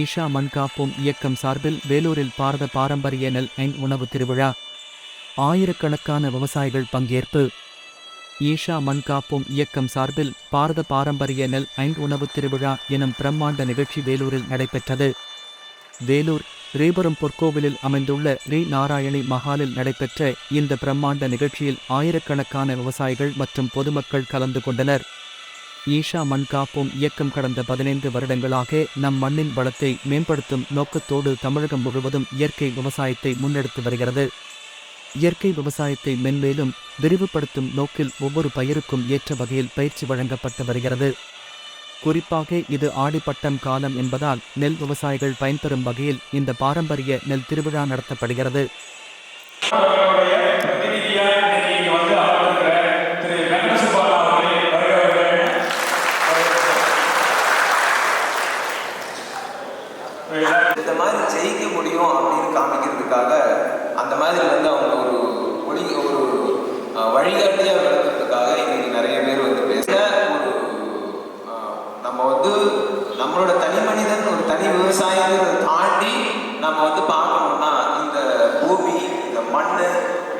ஈஷா மண்காப்போம் இயக்கம் சார்பில் வேலூரில் பாரத பாரம்பரிய நெல் அண்ட் உணவு திருவிழா. ஆயிரக்கணக்கான விவசாயிகள் பங்கேற்பு. ஈஷா மண்காப்போம் இயக்கம் சார்பில் பாரத பாரம்பரிய நெல் அண்ட் உணவு திருவிழா எனும் பிரம்மாண்ட நிகழ்ச்சி வேலூரில் நடைபெற்றது. வேலூர் ரீபுரம் பொற்கோவிலில் அமைந்துள்ள ரீ நாராயணி மஹாலில் நடைபெற்ற இந்த பிரம்மாண்ட நிகழ்ச்சியில் ஆயிரக்கணக்கான விவசாயிகள் மற்றும் பொதுமக்கள் கலந்து கொண்டனர். ஈஷா மண் காப்போம் இயக்கம் கடந்த பதினைந்து வருடங்களாக நம் மண்ணின் வளத்தை மேம்படுத்தும் நோக்கத்தோடு தமிழகம் முழுவதும் இயற்கை விவசாயத்தை முன்னெடுத்து வருகிறது. இயற்கை விவசாயத்தை மென்மேலும் விரிவுபடுத்தும் நோக்கில் ஒவ்வொரு பயிருக்கும் ஏற்ற வகையில் பயிற்சி வழங்கப்பட்டு வருகிறது. குறிப்பாக இது ஆடிப்பட்டம் காலம் என்பதால் நெல் விவசாயிகள் பயன்பெறும் வகையில் இந்த பாரம்பரிய நெல் திருவிழா நடத்தப்படுகிறது அவர்களுடைய பிரதிநிதியா இன்னைக்கு இங்க வந்து அமர்ந்திருக்கிற திரு வெங்கடசுப்பாலா அவர்களே வருக வருக. இந்த மாதிரி ஜெயிக்க முடியும் அப்படின்னு காமிக்கிறதுக்காக அந்த மாதிரி வந்து அவங்க ஒரு ஒளி ஒரு அஹ், வழிகாட்டியா விளக்குறதுக்காக இன்னைக்கு நிறைய பேர் வந்து பேச ஒரு அஹ், நம்ம வந்து நம்மளோட தனி மனிதன் ஒரு தனி விவசாயங்கிறத தாண்டி நம்ம வந்து பார்க்கணும்னா இந்த பூமி இந்த மண்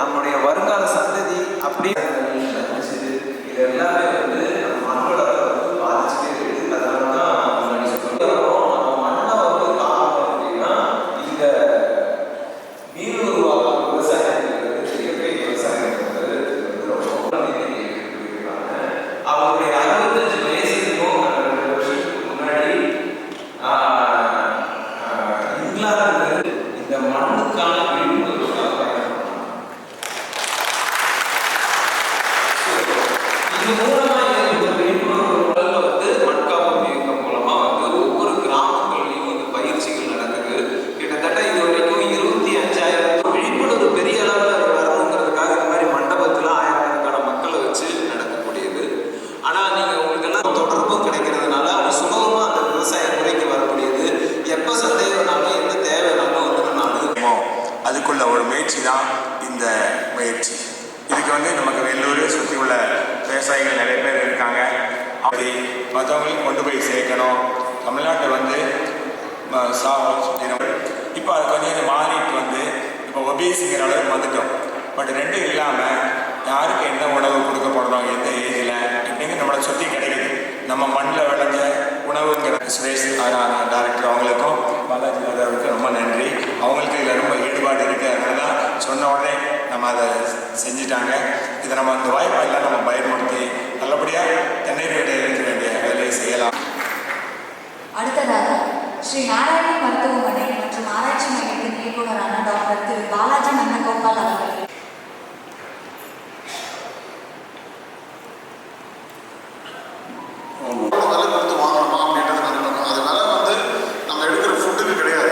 நம்முடைய வருங்கால சந்ததி அப்படி இது எல்லாமே வந்து நம்ம மண்ணோட வந்து பாதிச்சுட்டே இருக்குது அதனால தான் முன்னாடி சொல்றோம் நம்ம மண்ணை வந்து காக்கணும் அப்படின்னா இந்த நீர் உருவாக்கும் விவசாயங்கிறது இயற்கை விவசாயங்கிறது வந்து ரொம்ப இருக்காங்க அவருடைய அறுபத்தஞ்சு வயசுக்கும் அந்த ரெண்டு வருஷத்துக்கு முன்னாடி ஆஹ், ஆஹ், இங்கிலாந்துல இந்த மண்ணுக்கான விழிப்புணர்வுக்காக பயணம் இது மூலமா ஏற்பட்ட விழிப்புணர்வுகள் வந்து மண்காப்பு இயக்கம் மூலமா வந்து ஒவ்வொரு கிராமங்கள்லயும் வந்து பயிற்சிகள் நடக்குது கிட்டத்தட்ட இது வரைக்கும் இருபத்தி அஞ்சாயிரம் விழிப்புணர்வு பெரிய அளவில் வரணுங்கிறதுக்காக இந்த மாதிரி மண்டபத்துல ஆயிரக்கணக்கான மக்களை வச்சு நடக்கக்கூடியது ஆனா நீங்க உங்களுக்கு எல்லாம் தொடர்பும் கிடைக்கிறதுனால அவங்க சுலபமா அந்த விவசாய முறைக்கு வரக்கூடியது எப்ப சந்தேகம்னாலும் எந்த தேவைனாலும் வந்து நம்ம அணுகு முடியுமோ அதுக்குள்ள ஒரு முயற்சி தான் இந்த முயற்சி இதுக்கு வந்து நமக்கு வெள்ளூர் சுற்றி உள்ள விவசாயிகள் நிறைய பேர் இருக்காங்க அப்படி மற்றவங்களுக்கு கொண்டு போய் சேர்க்கணும் தமிழ்நாட்டில் வந்து ம, சா தினம் இப்போ அது கொஞ்சம் கொஞ்சம் மாறிட்டு வந்து இப்போ ஒபிஎஸ்சிங்கிற அளவுக்கு வந்துட்டோம் பட் ரெண்டும் இல்லாமல் யாருக்கு என்ன உணவு கொடுக்க போடுறோம் எந்த ஏஜில் இப்படிங்க நம்மளை சுற்றி கிடைக்குது நம்ம மண்ணில் விளைஞ்ச உணவுங்கிற சுரேஷ் டேரக்டர் அவங்களுக்கும் பாலாஜி ராதாவுக்கு ரொம்ப நன்றி அவங்களுக்கு இதில் ரொம்ப ஈடுபாடு இருக்குது அதனால தான் சொன்ன உடனே நம்ம அதை செஞ்சுட்டாங்க. இதை நம்ம அந்த வாய்ப்பெல்லாம் நம்ம பயன்படுத்தி நல்லபடியாக தென்னை இருக்க வேண்டிய வேலையை செய்யலாம். அடுத்ததாக ஸ்ரீ நாராயண மருத்துவமனை மற்றும் ஆராய்ச்சி மையத்தின் இயக்குநரான டாக்டர் திரு பாலாஜி நந்தகோபால் அவர்கள் எவ்வளோ விலை கொடுத்து வாங்குறோமா அப்படின்றது நினைப்பாங்க அது விலை வந்து நம்ம எடுக்கிற ஃபுட்டுக்கு கிடையாது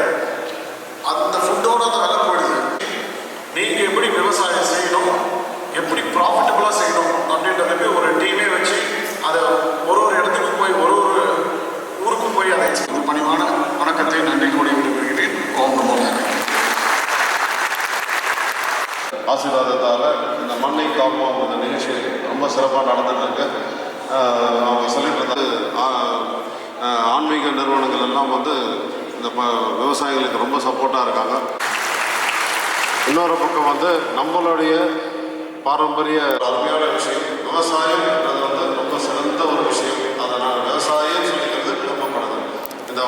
அந்த ஃபுட்டோட அந்த விலை போயிடுது நீங்கள் எப்படி விவசாயம் செய்யணும் எப்படி ப்ராஃபிட்டபுளாக செய்யணும் அப்படின்றதுக்கு ஒரு டீமே வச்சு அதை ஒரு ஒரு இடத்துக்கு போய் ஒரு ஒரு ஊருக்கு போய் அதை இந்த பணிவான வணக்கத்தை நன்றி கூடி விடுகிறேன் ஓம் நமோ நாராயண. ஆசீர்வாதத்தால் இந்த மண்ணை காப்போம் இந்த நிகழ்ச்சி ரொம்ப சிறப்பாக நடந்துட்டு இருக்கு ஆஹ் அவங்க சொல்லிட்டு இருந்தது ஆஹ் ஆஹ் ஆன்மீக நிறுவனங்கள் வந்து இந்த ப விவசாயிகளுக்கு ரொம்ப சப்போர்ட்டாக இருக்காங்க. இன்னொரு பக்கம் வந்து நம்மளுடைய பாரம்பரிய அருமையான விஷயம் விவசாயம் அது வந்து ரொம்ப சிறந்த ஒரு விஷயம். அதனால் விவசாயம் சொல்லிக்கிறது விருப்பப்படுது. இந்த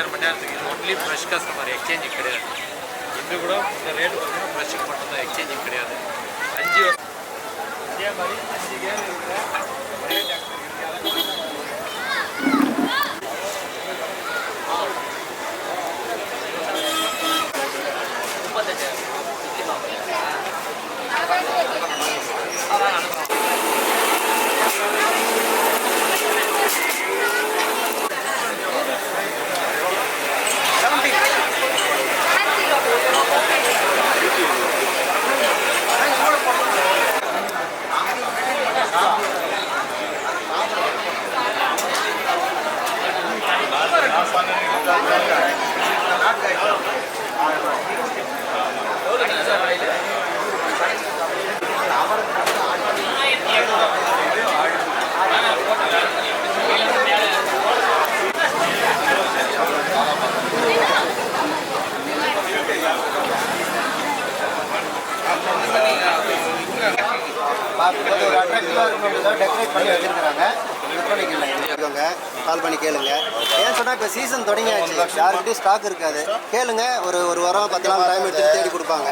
வருஷம் மணி நேரத்துக்கு இது ஒன்லி ஃப்ரெஷ் கஸ்டமர் எக்ஸ்சேஞ்சிங் கிடையாது. இது கூட இந்த ரேட்டு பார்த்தீங்கன்னா ஃப்ரெஷ்ஷுக்கு மட்டும்தான் எக்ஸ்சேஞ்சிங் கிடையாது. அஞ்சு வருஷம் இதே மாதிரி அஞ்சு கேர் இருக்கிற ஒரே டாக்டர் பார்க்கும்போது ஒரு அட்ராக்டிவாக இருக்கணும் டெக்கரேட் பண்ணி வச்சிருக்காங்க விற்பனைக்கு கால் பண்ணி கேளுங்க ஏன் சொன்னால் இப்போ சீசன் தொடங்கியாச்சு. யாருக்கிட்டையும் ஸ்டாக் இருக்காது. கேளுங்க ஒரு ஒரு வாரம் பத்து நாள் டைம் எடுத்து தேடி கொடுப்பாங்க.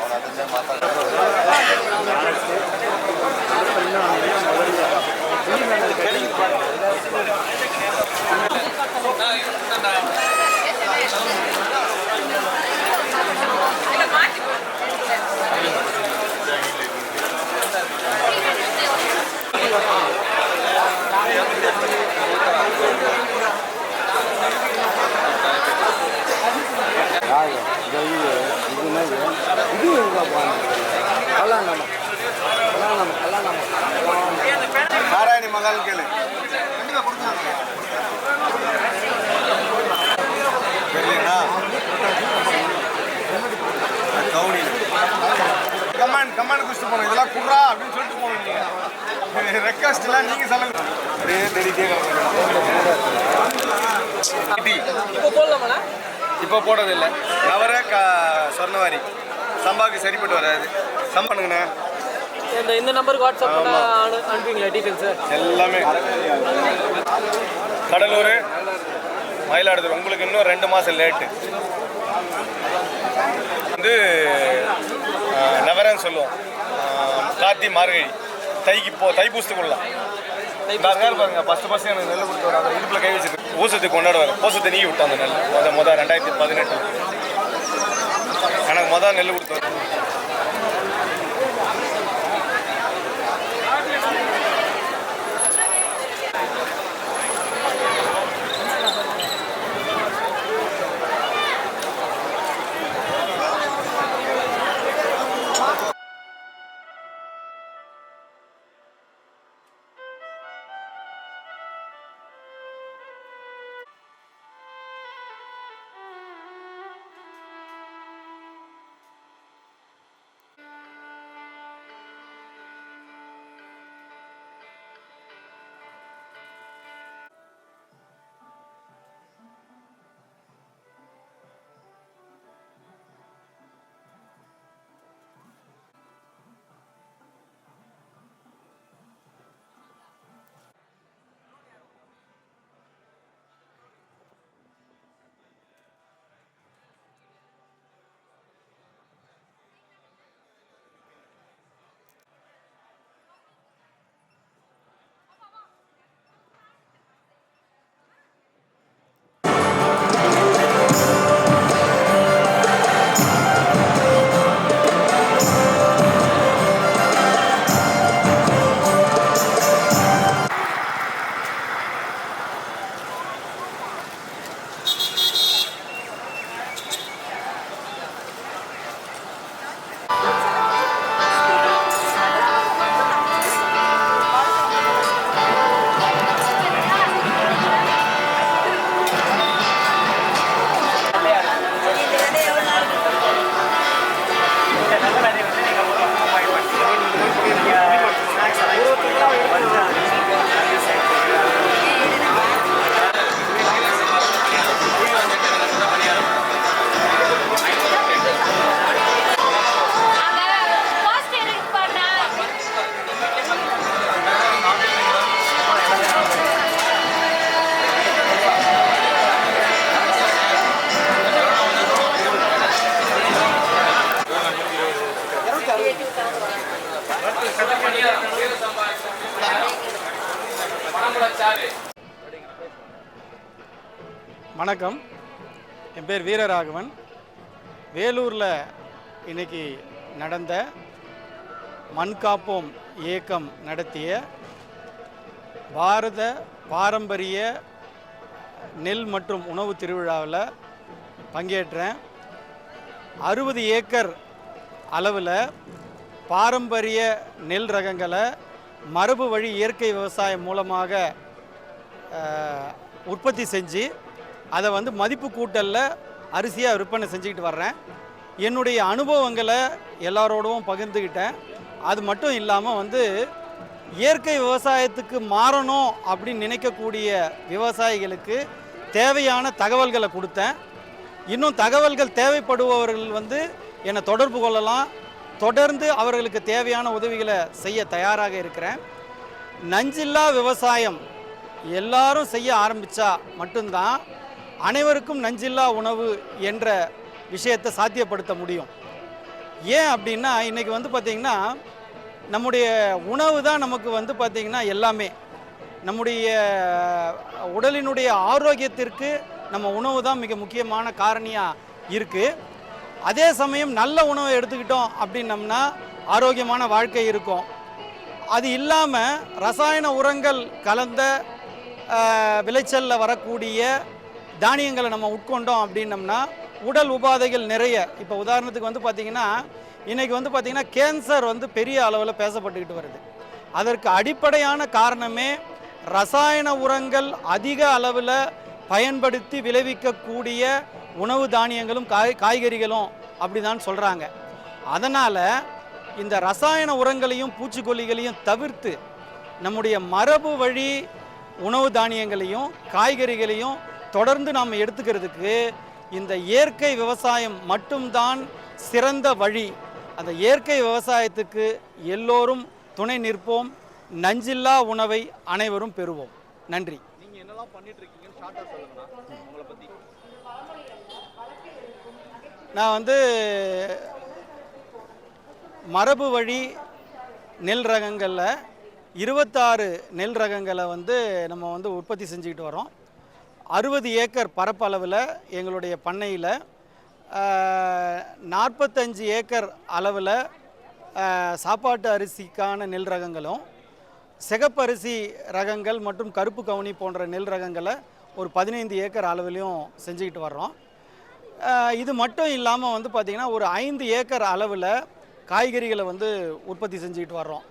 நாராயணி மகால் கேளு தெரியலண்ணா கவுனியில் கமாண்ட் கமாண்ட் குடிச்சிட்டு போகணும் இதெல்லாம் குடுறா அப்படின்னு சொல்லிட்டு போனோம் நீங்கள் ரெக்வஸ்ட்லாம் நீங்கள் சொல்லுங்க அப்படியே தேடிட்டே இப்போ போடலாமா இப்போ போட்டதில்லை நவர க சொர்ணவாரி சம்பாவுக்கு சரிப்பட்டு வராது. சம் பண்ணுங்கண்ணே. இந்த இந்த நம்பருக்கு வாட்ஸ்அப் பண்ண அனு- அனுப்புவீங்களா டீட்டெயில்ஸு எல்லாமே. கடலூர் மயிலாடுதுறை. உங்களுக்கு இன்னும் ரெண்டு மாதம் லேட்டு வந்து நவரன்னு சொல்லுவோம். கார்த்தி மார்கழி. தைக்கு போ தைப்பூசத்துக்குள்ளலாம் பாருங்க. ஃபஸ்ட்டு ஃபஸ்ட்டு எனக்கு நெல் கொடுத்து வராங்க இடுப்பில் கை வச்சுட்டு ஊசத்துக்கு கொண்டாடுவாங்க பூசத்தை நீக்கி விட்டாங்க நெல் முத முத ரெண்டாயிரத்தி பதினெட்டு எனக்கு மொதல் நெல் கொடுத்து வணக்கம். என் பேர் வீரராகவன். வேலூரில் இன்னைக்கு நடந்த மண்காப்போம் இயக்கம் நடத்திய பாரத பாரம்பரிய நெல் மற்றும் உணவு திருவிழாவில் பங்கேற்றேன். அறுபது ஏக்கர் அளவில் பாரம்பரிய நெல் ரகங்களை மரபு வழி இயற்கை விவசாயம் மூலமாக உற்பத்தி செஞ்சு அதை வந்து மதிப்பு கூட்டலில் அரிசியாக விற்பனை செஞ்சுக்கிட்டு வர்றேன். என்னுடைய அனுபவங்களை எல்லாரோடவும் பகிர்ந்துக்கிட்டேன் அது மட்டும் இல்லாமல் வந்து இயற்கை விவசாயத்துக்கு மாறணும் அப்படின்னு நினைக்கக்கூடிய விவசாயிகளுக்கு தேவையான தகவல்களை கொடுத்தேன். இன்னும் தகவல்கள் தேவைப்படுபவர்கள் வந்து என்னை தொடர்பு கொள்ளலாம். தொடர்ந்து அவர்களுக்கு தேவையான உதவிகளை செய்ய தயாராக இருக்கிறேன். நஞ்சில்லா விவசாயம் எல்லாரும் செய்ய ஆரம்பித்தா மட்டும்தான் அனைவருக்கும் நஞ்சில்லா உணவு என்ற விஷயத்தை சாத்தியப்படுத்த முடியும். ஏன் அப்படின்னா இன்றைக்கி வந்து பார்த்திங்கன்னா நம்முடைய உணவு தான் நமக்கு வந்து பார்த்திங்கன்னா எல்லாமே. நம்முடைய உடலினுடைய ஆரோக்கியத்திற்கு நம்ம உணவு தான் மிக முக்கியமான காரணியாக இருக்குது அதே சமயம் நல்ல உணவை எடுத்துக்கிட்டோம் அப்படின்னம்னா ஆரோக்கியமான வாழ்க்கை இருக்கும். அது இல்லாமல் ரசாயன உரங்கள் கலந்த விளைச்சலில் வரக்கூடிய தானியங்களை நம்ம உட்கொண்டோம் அப்படின்னம்னா உடல் உபாதைகள் நிறைய. இப்போ உதாரணத்துக்கு வந்து பார்த்திங்கன்னா இன்றைக்கி வந்து பார்த்திங்கன்னா கேன்சர் வந்து பெரிய அளவில் பேசப்பட்டுக்கிட்டு வருது. அதற்கு அடிப்படையான காரணமே ரசாயன உரங்கள் அதிக அளவில் பயன்படுத்தி விளைவிக்கக்கூடிய உணவு தானியங்களும் காய் காய்கறிகளும் அப்படி தான் சொல்கிறாங்க அதனால் இந்த ரசாயன உரங்களையும் பூச்சிக்கொல்லிகளையும் தவிர்த்து நம்முடைய மரபு வழி உணவு தானியங்களையும் காய்கறிகளையும் தொடர்ந்து நாம் எடுத்துக்கிறதுக்கு இந்த இயற்கை விவசாயம் மட்டும்தான் சிறந்த வழி. அந்த இயற்கை விவசாயத்துக்கு எல்லோரும் துணை நிற்போம். நஞ்சில்லா உணவை அனைவரும் பெறுவோம். நன்றி. நீங்கள் என்னெல்லாம் பண்ணிட்டு இருக்கீங்கன்னு நான் வந்து மரபு வழி நெல் ரகங்களில் இருபத்தாறு நெல் ரகங்களை வந்து நம்ம வந்து உற்பத்தி செஞ்சுக்கிட்டு வரோம். அறுபது ஏக்கர் பரப்பளவில் எங்களுடைய பண்ணையில் நாற்பத்தஞ்சு ஏக்கர் அளவில் சாப்பாட்டு அரிசிக்கான நெல் ரகங்களும் சிகப்பரிசி ரகங்கள் மற்றும் கருப்பு கவுனி போன்ற நெல் ரகங்களை ஒரு பதினைந்து ஏக்கர் அளவிலையும் செஞ்சுக்கிட்டு வர்றோம். இது மட்டும் இல்லாமல் வந்து பார்த்திங்கன்னா ஒரு ஐந்து ஏக்கர் அளவில் காய்கறிகளை வந்து உற்பத்தி செஞ்சுக்கிட்டு வர்றோம்.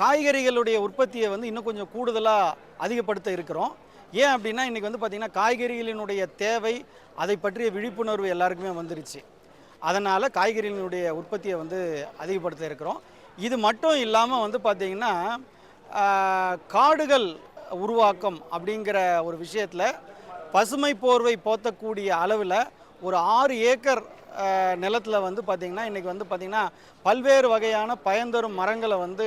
காய்கறிகளுடைய உற்பத்தியை வந்து இன்னும் கொஞ்சம் கூடுதலாக அதிகப்படுத்த இருக்கிறோம். ஏன் அப்படின்னா இன்றைக்கி வந்து பார்த்திங்கன்னா காய்கறிகளினுடைய தேவை அதை பற்றிய விழிப்புணர்வு எல்லாருக்குமே வந்துருச்சு. அதனால் காய்கறிகளினுடைய உற்பத்தியை வந்து அதிகப்படுத்த இருக்கிறோம். இது மட்டும் இல்லாமல் வந்து பார்த்திங்கன்னா காடுகள் உருவாக்கம் அப்படிங்கிற ஒரு விஷயத்தில் பசுமை போர்வை போத்தக்கூடிய அளவில் ஒரு ஆறு ஏக்கர் நிலத்தில் வந்து பார்த்திங்கன்னா இன்றைக்கி வந்து பார்த்திங்கன்னா பல்வேறு வகையான பயன்தரும் மரங்களை வந்து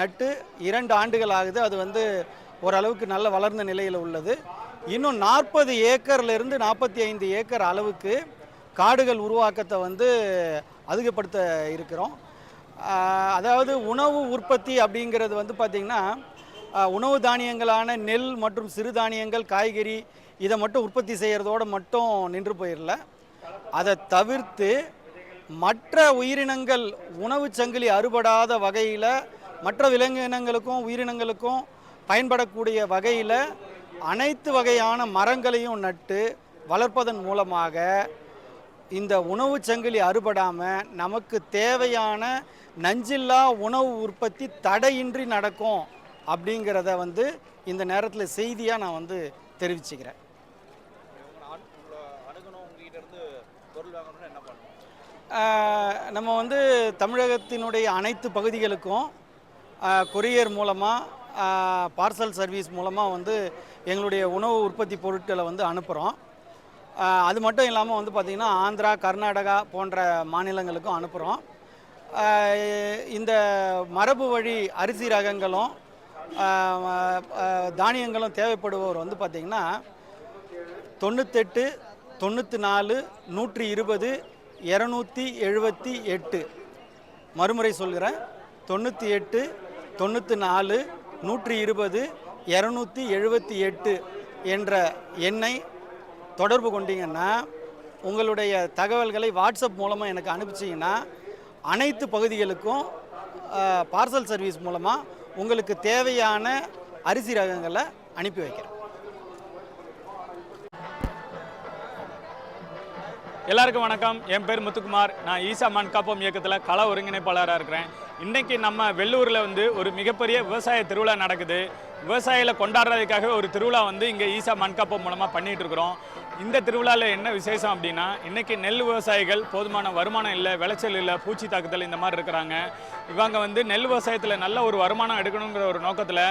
நட்டு இரண்டு ஆண்டுகள் ஆகுது. அது வந்து ஓரளவுக்கு நல்ல வளர்ந்த நிலையில் உள்ளது. இன்னும் நாற்பது ஏக்கர்லேருந்து நாற்பத்தி ஐந்து ஏக்கர் அளவுக்கு காடுகள் உருவாக்கத்தை வந்து அதிகப்படுத்த இருக்கிறோம். அதாவது உணவு உற்பத்தி அப்படிங்கிறது வந்து பார்த்திங்கன்னா உணவு தானியங்களான நெல் மற்றும் சிறுதானியங்கள் காய்கறி இதை மட்டும் உற்பத்தி செய்கிறதோட மட்டும் நின்று போயிடல அதை தவிர்த்து மற்ற உயிரினங்கள் உணவுச் சங்கிலி அறுபடாத வகையில் மற்ற விலங்கினங்களுக்கும் உயிரினங்களுக்கும் பயன்படக்கூடிய வகையில் அனைத்து வகையான மரங்களையும் நட்டு வளர்ப்பதன் மூலமாக இந்த உணவு சங்கிலி அறுபடாமல் நமக்கு தேவையான நஞ்சில்லா உணவு உற்பத்தி தடையின்றி நடக்கும் அப்படிங்கிறத வந்து இந்த நேரத்தில் செய்தியாக நான் வந்து தெரிவிச்சுக்கிறேன். நம்ம வந்து தமிழகத்தினுடைய அனைத்து பகுதிகளுக்கும் கொரியர் மூலமாக பார்சல் சர்வீஸ் மூலமாக வந்து எங்களுடைய உணவு உற்பத்தி பொருட்களை வந்து அனுப்புகிறோம் அது மட்டும் இல்லாமல் வந்து பார்த்திங்கன்னா ஆந்திரா கர்நாடகா போன்ற மாநிலங்களுக்கும் அனுப்புகிறோம் இந்த மரபு வழி அரிசி ரகங்களும் தானியங்களும் தேவைப்படுபவர் வந்து பார்த்திங்கன்னா தொண்ணூத்தெட்டு தொண்ணூற்றி நாலு நூற்றி இருபது இரநூத்தி எழுபத்தி எட்டு. மறுமுறை சொல்கிறேன் தொண்ணூற்றி எட்டு தொண்ணூற்றி நாலு நூற்றி இருபது இரநூத்தி எழுபத்தி எட்டு என்ற எண்ணை தொடர்பு கொண்டீங்கன்னா உங்களுடைய தகவல்களை வாட்ஸ்அப் மூலமாக எனக்கு அனுப்பிச்சிங்கன்னா அனைத்து பகுதிகளுக்கும் பார்சல் சர்வீஸ் மூலமாக உங்களுக்கு தேவையான அரிசி ரகங்களை அனுப்பி வைக்கிறேன். எல்லாருக்கும் வணக்கம். என் பேர் முத்துக்குமார். நான் ஈசா மன்காப்பம் இயக்கத்தில் கள ஒருங்கிணைப்பாளராக இருக்கிறேன். இன்றைக்கி நம்ம வெள்ளூரில் வந்து ஒரு மிகப்பெரிய விவசாய திருவிழா நடக்குது. விவசாயிகளை கொண்டாடுறதுக்காக ஒரு திருவிழா வந்து இங்கே ஈசா மண்காப்போம் மூலமாக பண்ணிகிட்டு இருக்கிறோம். இந்த திருவிழாவில் என்ன விசேஷம் அப்படின்னா இன்றைக்கி நெல் விவசாயிகள் போதுமான வருமானம் இல்லை விளைச்சல் இல்லை பூச்சி தாக்குதல் இந்த மாதிரி இருக்கிறாங்க. இவங்க வந்து நெல் விவசாயத்தில் நல்ல ஒரு வருமானம் எடுக்கணுங்கிற ஒரு நோக்கத்தில்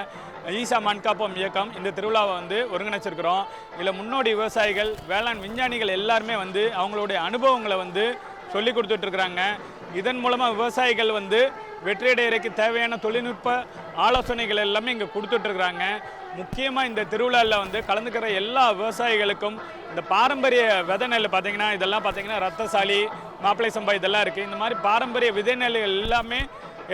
ஈசா மண்காப்போம் இயக்கம் இந்த திருவிழாவை வந்து ஒருங்கிணைச்சிருக்கிறோம். இதில் முன்னோடி விவசாயிகள் வேளாண் விஞ்ஞானிகள் எல்லாருமே வந்து அவங்களுடைய அனுபவங்களை வந்து சொல்லி கொடுத்துட்ருக்குறாங்க இதன் மூலமாக விவசாயிகள் வந்து வெற்றியடைகிறதுக்கு தேவையான தொழில்நுட்ப ஆலோசனைகள் எல்லாமே இங்கே கொடுத்துட்ருக்குறாங்க. முக்கியமாக இந்த திருவிழாவில் வந்து கலந்துக்கிற எல்லா விவசாயிகளுக்கும் இந்த பாரம்பரிய விதை நெல் பார்த்திங்கன்னா இதெல்லாம் பார்த்தீங்கன்னா ரத்தசாலி மாப்பிளை சம்பா இதெல்லாம் இருக்குது இந்த மாதிரி பாரம்பரிய விதை நெல்கள் எல்லாமே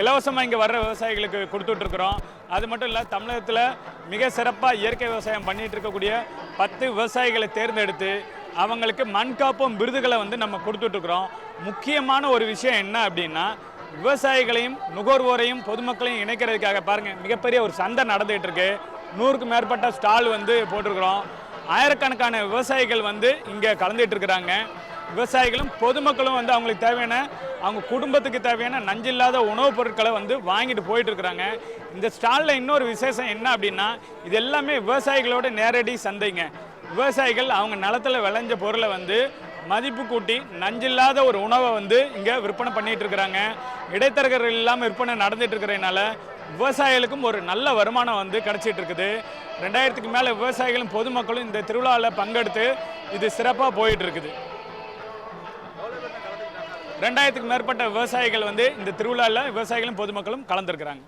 இலவசமாக இங்கே வர்ற விவசாயிகளுக்கு கொடுத்துட்ருக்குறோம். அது மட்டும் இல்லை தமிழகத்தில் மிக சிறப்பாக இயற்கை விவசாயம் பண்ணிகிட்டு இருக்கக்கூடிய பத்து விவசாயிகளை தேர்ந்தெடுத்து அவங்களுக்கு மண்காப்போம் விருதுகளை வந்து நம்ம கொடுத்துட்ருக்குறோம். முக்கியமான ஒரு விஷயம் என்ன அப்படின்னா விவசாயிகளையும் நுகர்வோரையும் பொதுமக்களையும் இணைக்கிறதுக்காக பாருங்கள் மிகப்பெரிய ஒரு சந்தை நடந்துகிட்டு இருக்கு. நூறுக்கும் மேற்பட்ட ஸ்டால் வந்து போட்டிருக்கிறோம். ஆயிரக்கணக்கான விவசாயிகள் வந்து இங்கே கலந்துகிட்டு இருக்கிறாங்க. விவசாயிகளும் பொதுமக்களும் வந்து அவங்களுக்கு தேவையான அவங்க குடும்பத்துக்கு தேவையான நஞ்சில்லாத உணவுப் பொருட்களை வந்து வாங்கிட்டு போயிட்டு இருக்கிறாங்க. இந்த ஸ்டாலில் இன்னொரு விசேஷம் என்ன அப்படின்னா இது எல்லாமே விவசாயிகளோட நேரடி சந்தைங்க. விவசாயிகள் அவங்க நிலத்தில் விளைஞ்ச பொருளை வந்து மதிப்பு கூட்டி நஞ்சில்லாத ஒரு உணவை வந்து இங்கே விற்பனை பண்ணிகிட்டு இருக்கிறாங்க. இடைத்தரகர்கள் இல்லாமல் விற்பனை நடந்துட்டு இருக்கிறதுனால விவசாயிகளுக்கும் ஒரு நல்ல வருமானம் வந்து கிடைச்சிட்டு இருக்குது. ரெண்டாயிரத்துக்கு மேலே விவசாயிகளும் பொதுமக்களும் இந்த திருவிழாவில் பங்கெடுத்து இது சிறப்பாக போயிட்டு இருக்குது. ரெண்டாயிரத்துக்கு மேற்பட்ட விவசாயிகள் வந்து இந்த திருவிழாவில் விவசாயிகளும் பொதுமக்களும் கலந்துருக்கிறாங்க.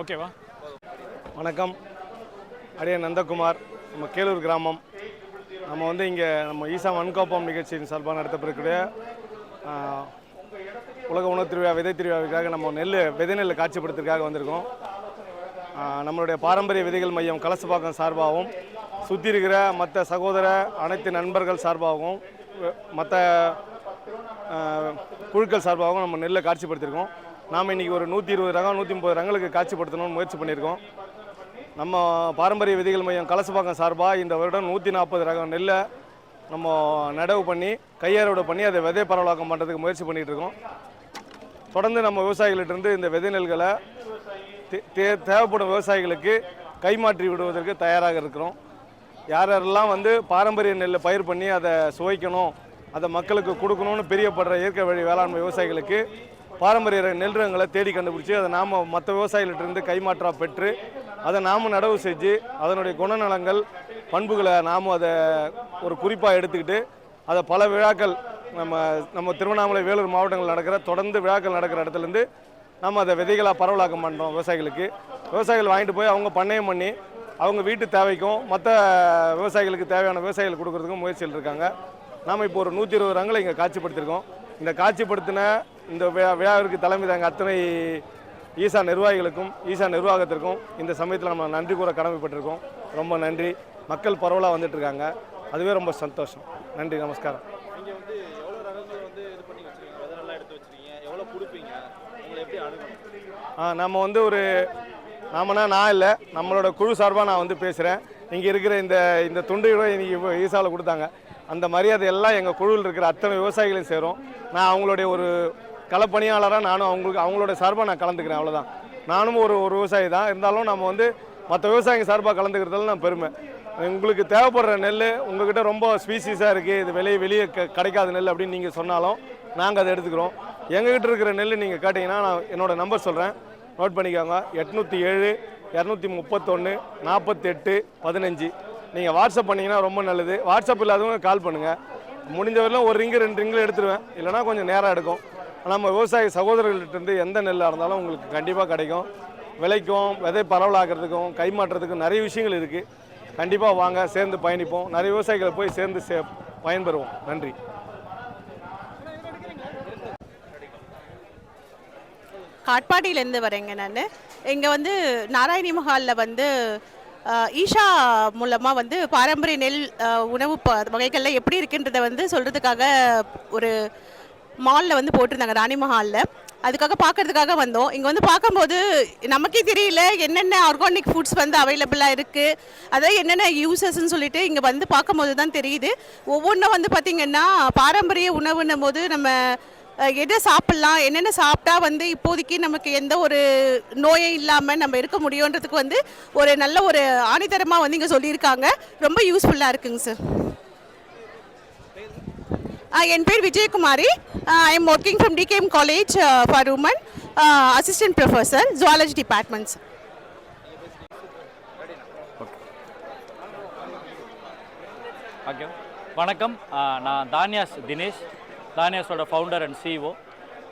ஓகேவா வணக்கம். அடியே நந்தகுமார் நம்ம கேளூர் கிராமம். நம்ம வந்து இங்கே நம்ம ஈசா மண்கோப்பம் நிகழ்ச்சியின் சார்பாக நடத்தப்படக்கூடிய உலக உணவு திருவிழா விதை திருவிழாவுக்காக நம்ம நெல் விதை நெல் காட்சிப்படுத்துறதுக்காக வந்திருக்கோம். நம்மளுடைய பாரம்பரிய விதைகள் மையம் கலசப்பாக்கம் சார்பாகவும் சுற்றி இருக்கிற மற்ற சகோதர அனைத்து நண்பர்கள் சார்பாகவும் மற்ற குழுக்கள் சார்பாகவும் நம்ம நெல்லை காட்சிப்படுத்தியிருக்கோம் நாம் இன்றைக்கி ஒரு நூற்றி இருபது ரகம் நூற்றி முப்பது ரங்களுக்கு காட்சிப்படுத்தணும்னு முயற்சி பண்ணியிருக்கோம். நம்ம பாரம்பரிய விதைகள் மையம் கலசப்பாக்கம் சார்பாக இந்த வருடம் நூற்றி நாற்பது ரகம் நெல்லை நம்ம நடவு பண்ணி கையறுவடை பண்ணி அதை விதை பரவலாக்கம் பண்ணுறதுக்கு முயற்சி பண்ணிகிட்டு இருக்கோம் தொடர்ந்து நம்ம விவசாயிகளிட்டிருந்து இந்த விதை நெல்களை தே- தே- தேவைப்படும் விவசாயிகளுக்கு கைமாற்றி விடுவதற்கு தயாராக இருக்கிறோம். யார் யாரெல்லாம் வந்து பாரம்பரிய நெல்லை பயிர் பண்ணி அதை சுவைக்கணும் அதை மக்களுக்கு கொடுக்கணும்னு பிரியப்படுற இயற்கை வழி வேளாண்மை விவசாயிகளுக்கு பாரம்பரிய நெல் ரகங்களை தேடி கண்டுபிடிச்சி அதை நாம் மற்ற விவசாயிகளிட்டிருந்து கைமாற்றா பெற்று அதை நாம் நடவு செஞ்சு அதனுடைய குணநலங்கள் பண்புகளை நாம் அதை ஒரு குறிப்பாக எடுத்துக்கிட்டு அதை பல விழாக்கள் நம்ம நம்ம திருவண்ணாமலை வேலூர் மாவட்டங்கள் நடக்கிற தொடர்ந்து விழாக்கள் நடக்கிற இடத்துலேருந்து நம்ம அதை விதைகளாக பரவலாக்கம் பண்ணுறோம் விவசாயிகளுக்கு. விவசாயிகள் வாங்கிட்டு போய் அவங்க பண்ணையம் பண்ணி அவங்க வீட்டு தேவைக்கும் மற்ற விவசாயிகளுக்கு தேவையான விவசாயிகள் கொடுக்கறதுக்கும் முயற்சியில் இருக்காங்க. நாம் இப்போ ஒரு நூற்றி இருபது ரங்களை இங்கே காட்சிப்படுத்தியிருக்கோம். இந்த காட்சிப்படுத்தின இந்த விழா விழாவிற்கு தலைமை தாங்க அத்தனை ஈசா நிர்வாகிகளுக்கும் ஈசா நிர்வாகத்திற்கும் இந்த சமயத்தில் நம்ம நன்றி கூற கடமைப்பட்டிருக்கோம். ரொம்ப நன்றி. மக்கள் பரவலாக வந்துட்டு இருக்காங்க அதுவே ரொம்ப சந்தோஷம். நன்றி நமஸ்காரம். நம்ம வந்து ஒரு நாமனா நான் இல்லை நம்மளோட குழு சார்பாக நான் வந்து பேசுகிறேன் இங்கே இருக்கிற இந்த இந்த துண்டுகளை இன்றைக்கி ஈசாவில் கொடுத்தாங்க. அந்த மரியாதை எல்லாம் எங்கள் குழுவில் இருக்கிற அத்தனை விவசாயிகளையும் சேரும். நான் அவங்களுடைய ஒரு களப்பணியாளராக நானும் அவங்களுக்கு அவங்களோட சார்பாக நான் கலந்துக்கிறேன் அவ்வளோதான் நானும் ஒரு ஒரு விவசாயி தான். இருந்தாலும் நம்ம வந்து மற்ற விவசாயிங்க சார்பாக கலந்துக்கிறதுல நான் பெருமை. உங்களுக்கு தேவைப்படுற நெல் உங்ககிட்ட ரொம்ப ஸ்பீசிஸாக இருக்குது இது வெளியே வெளியே க கிடைக்காத நெல் அப்படின்னு நீங்கள் சொன்னாலும் நாங்கள் அதை எடுத்துக்கிறோம். எங்ககிட்ட இருக்கிற நெல் நீங்கள் கேட்டிங்கன்னா நான் என்னோடய நம்பர் சொல்கிறேன் நோட் பண்ணிக்கோங்க. எட்நூற்றி ஏழு இரநூத்தி முப்பத்தொன்று நாற்பத்தெட்டு பதினஞ்சு. நீங்கள் வாட்ஸ்அப் பண்ணிங்கன்னா ரொம்ப நல்லது. வாட்ஸ்அப் இல்லாதவங்க கால் பண்ணுங்கள் முடிஞ்ச வரையிலும் ஒரு ரிங்கு ரெண்டு ரிங்கில் எடுத்துருவேன். இல்லைனா கொஞ்சம் நேரம் எடுக்கும். நம்ம விவசாய சகோதரர்கள்ட்டருந்து எந்த நெல்லாக இருந்தாலும் உங்களுக்கு கண்டிப்பாக கிடைக்கும். விலைக்கும் விதை பரவலாக்கிறதுக்கும் கைமாற்றுறதுக்கும் நிறைய விஷயங்கள் இருக்குது கண்டிப்பாக வாங்க சேர்ந்து பயணிப்போம். நிறைய விவசாயிகளை போய் சேர்ந்து சே பயன்பெறுவோம். நன்றி. காட்பாடியிலேருந்து வரேங்க நான். இங்கே வந்து நாராயணி மஹாலில் வந்து ஈஷா மூலமாக வந்து பாரம்பரிய நெல் உணவு ப வகைகளில் எப்படி இருக்குன்றதை வந்து சொல்கிறதுக்காக ஒரு மாலில் வந்து போட்டிருந்தாங்க ராணி மஹாலில். அதுக்காக பார்க்கறதுக்காக வந்தோம். இங்கே வந்து பார்க்கும்போது நமக்கே தெரியல என்னென்ன ஆர்கானிக் ஃபுட்ஸ் வந்து அவைலபிளாக இருக்குது அதாவது என்னென்ன யூசஸ்ன்னு சொல்லிட்டு இங்கே வந்து பார்க்கும்போது தான் தெரியுது. ஒவ்வொன்றும் வந்து பார்த்திங்கன்னா பாரம்பரிய உணவுன்னும் போது நம்ம எதை சாப்பிட்லாம் என்னென்ன சாப்பிட்டா வந்து இப்போதைக்கு நமக்கு எந்த ஒரு நோயும் இல்லாமல் நம்ம இருக்க முடியுன்றதுக்கு வந்து ஒரு நல்ல ஒரு ஆணித்தரமாக வந்து இங்கே சொல்லியிருக்காங்க. ரொம்ப யூஸ்ஃபுல்லாக இருக்குங்க சார் என் பேர் Vijayakumari. I am working from TKM college for women assistant professor zoology departments okay வணக்கம். நான் தானியாஸ் தினேஷ். தானியாஸோட ஃபவுண்டர் அண்ட் சிஇஓ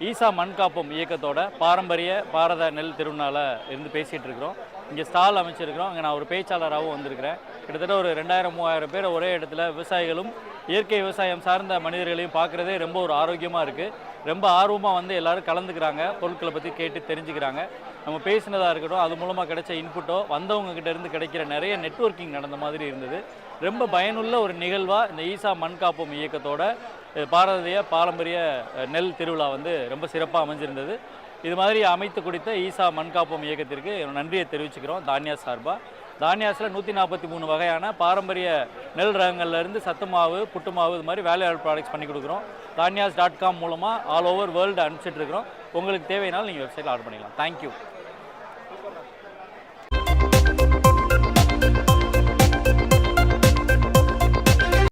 ஈசா மண்காப்பம் இயக்கத்தோட பாரம்பரிய பாரத நெல் திருநாளை இருந்து பேசிகிட்டு இருக்கிறோம். இங்கே ஸ்டால் அமைச்சிருக்கிறோம். அங்கே நான் ஒரு பேச்சாளராகவும் வந்திருக்கிறேன். கிட்டத்தட்ட ஒரு ரெண்டாயிரம் மூவாயிரம் பேர் ஒரே இடத்துல விவசாயிகளும் இயற்கை விவசாயம் சார்ந்த மனிதர்களையும் பார்க்குறதே ரொம்ப ஒரு ஆரோக்கியமாக இருக்குது ரொம்ப ஆர்வமாக வந்து எல்லோரும் கலந்துக்கிறாங்க. பொருட்களை பற்றி கேட்டு தெரிஞ்சுக்கிறாங்க. நம்ம பேசினதாக இருக்கட்டும் அது மூலமாக கிடைச்ச இன்புட்டோ வந்தவங்க இருந்து கிடைக்கிற நிறைய நெட்வொர்க்கிங் நடந்த மாதிரி இருந்தது. ரொம்ப பயனுள்ள ஒரு நிகழ்வாக இந்த ஈசா மண் காப்போம் இயக்கத்தோட பாரதிய பாரம்பரிய நெல் திருவிழா வந்து ரொம்ப சிறப்பாக அமைஞ்சிருந்தது. இது மாதிரி அமைத்து கொடுத்த ஈசா மண் காப்போம் இயக்கத்திற்கு என்னோட நன்றியை தெரிவிச்சுக்கிறோம். தானியா சார்பாக தானியாஸில் நூற்றி நாற்பத்தி மூணு வகையான பாரம்பரிய நெல் ரகங்கள்லேருந்து சத்து மாவு புட்டு மாவு இது மாதிரி வேலையாள் ப்ராடக்ட்ஸ் பண்ணி கொடுக்குறோம். தானியாஸ் டாட் காம் மூலமாக ஆல் ஓவர் வேர்ல்டு அனுப்பிச்சிட்டு இருக்கிறோம். உங்களுக்கு தேவைனாலும் நீங்கள் வெப்சைட்டில் ஆர்டர் பண்ணிக்கலாம். தேங்க்யூ